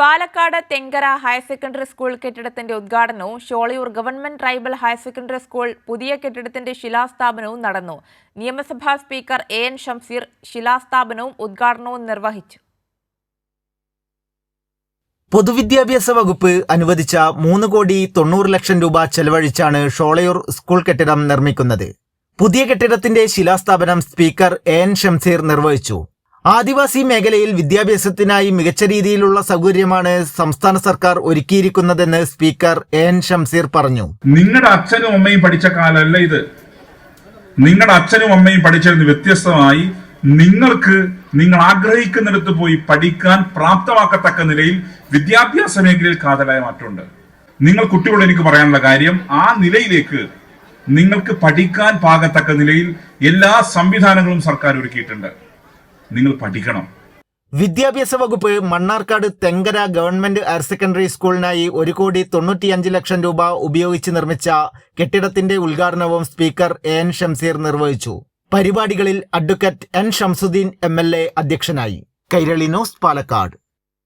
Palakkad Thenkara higher secondary school കെട്ടിടത്തിന്റെ ഉദ്ഘാടനവും Sholayur government tribal higher secondary school പുതിയ കെട്ടിടത്തിന്റെ ശിലാസ്ഥാപനവും നടന്നു. നിയമസഭാ സ്പീക്കർ എ എൻ ഷംസീർ ശിലാസ്ഥാപനവും ഉദ്ഘാടനവും നിർവഹിച്ചു. പൊതുവിദ്യാഭ്യാസ വകുപ്പ് അനുവദിച്ച മൂന്ന് കോടി തൊണ്ണൂറ് ലക്ഷം രൂപ ചെലവഴിച്ചാണ് ഷോളയൂർ സ്കൂൾ കെട്ടിടം നിർമ്മിക്കുന്നത്. പുതിയ കെട്ടിടത്തിന്റെ ശിലാസ്ഥാപനം സ്പീക്കർ എ എൻ ഷംസീർ നിർവഹിച്ചു. ആദിവാസി മേഖലയിൽ വിദ്യാഭ്യാസത്തിനായി മികച്ച രീതിയിലുള്ള സൗകര്യമാണ് സംസ്ഥാന സർക്കാർ ഒരുക്കിയിരിക്കുന്നതെന്ന് സ്പീക്കർ എൻ ഷംസീർ പറഞ്ഞു. നിങ്ങളുടെ അച്ഛനും അമ്മയും പഠിച്ച കാലമല്ല ഇത്? നിങ്ങളുടെ അച്ഛനും അമ്മയും പഠിച്ചതിന് വ്യത്യസ്തമായി നിങ്ങൾക്ക് നിങ്ങൾ ആഗ്രഹിക്കുന്നിടത്ത് പോയി പഠിക്കാൻ പ്രാപ്തമാക്കത്തക്ക നിലയിൽ വിദ്യാഭ്യാസ മേഖലയിൽ കാതലായ മാറ്റമുണ്ട്. നിങ്ങൾ കുട്ടികളോട് എനിക്ക് പറയാനുള്ള കാര്യം ആ നിലയിലേക്ക് നിങ്ങൾക്ക് പഠിക്കാൻ പാകത്തക്ക നിലയിൽ എല്ലാ സംവിധാനങ്ങളും സർക്കാർ ഒരുക്കിയിട്ടുണ്ട്. നിങ്ങൾ പഠിക്കണം. വിദ്യാഭ്യാസ വകുപ്പ് Mannarkkad Thenkara government higher secondary സ്കൂളിനായി ഒരു കോടി തൊണ്ണൂറ്റിയഞ്ച് ലക്ഷം രൂപ ഉപയോഗിച്ച് നിർമ്മിച്ച കെട്ടിടത്തിന്റെ ഉദ്ഘാടനവും സ്പീക്കർ എ എൻ ഷംസീർ നിർവഹിച്ചു. പരിപാടികളിൽ അഡ്വക്കേറ്റ് എൻ ഷംസുദ്ദീൻ എം അധ്യക്ഷനായി. കൈരളി ന്യൂസ് പാലക്കാട്.